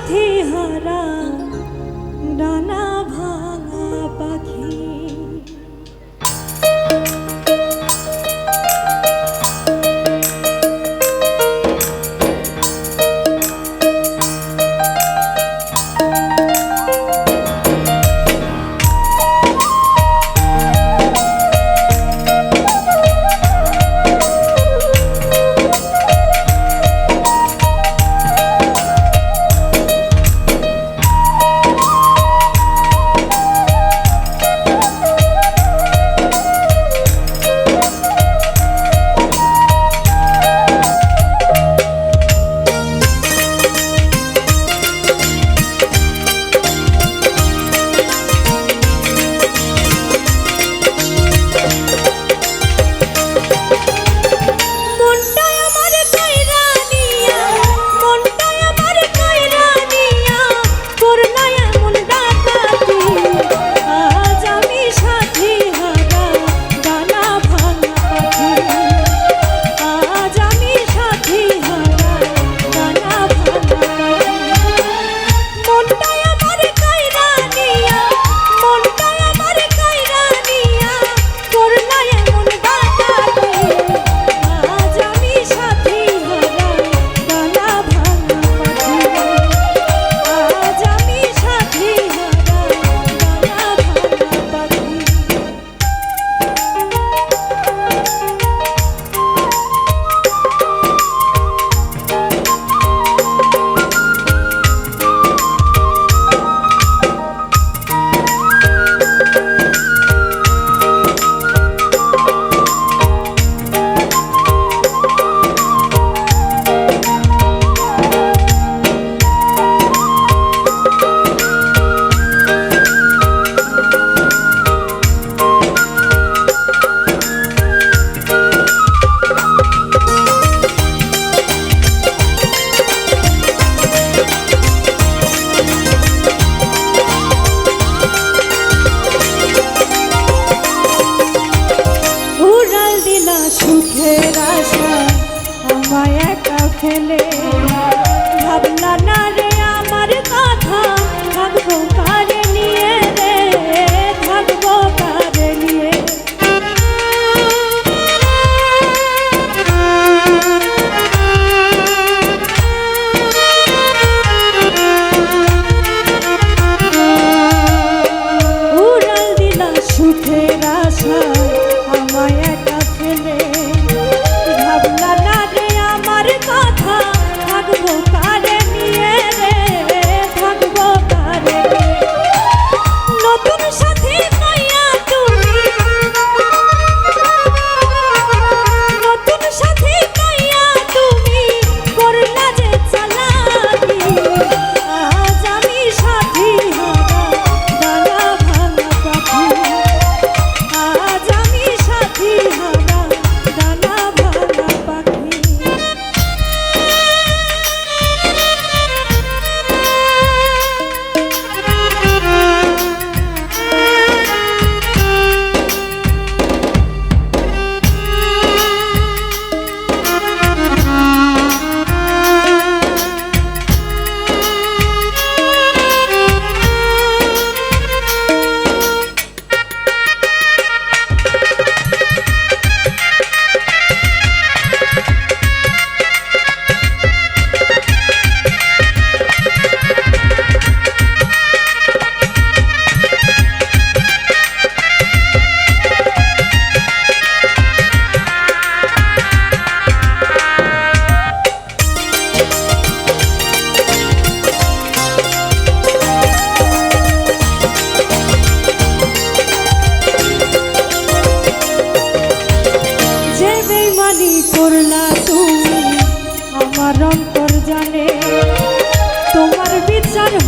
সাথী হারা ডানা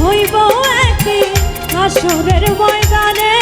হইব একদিন আসরের ময়দানে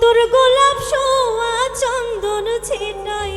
তোর গোলাপ সোয়া চন্দন ছিটাই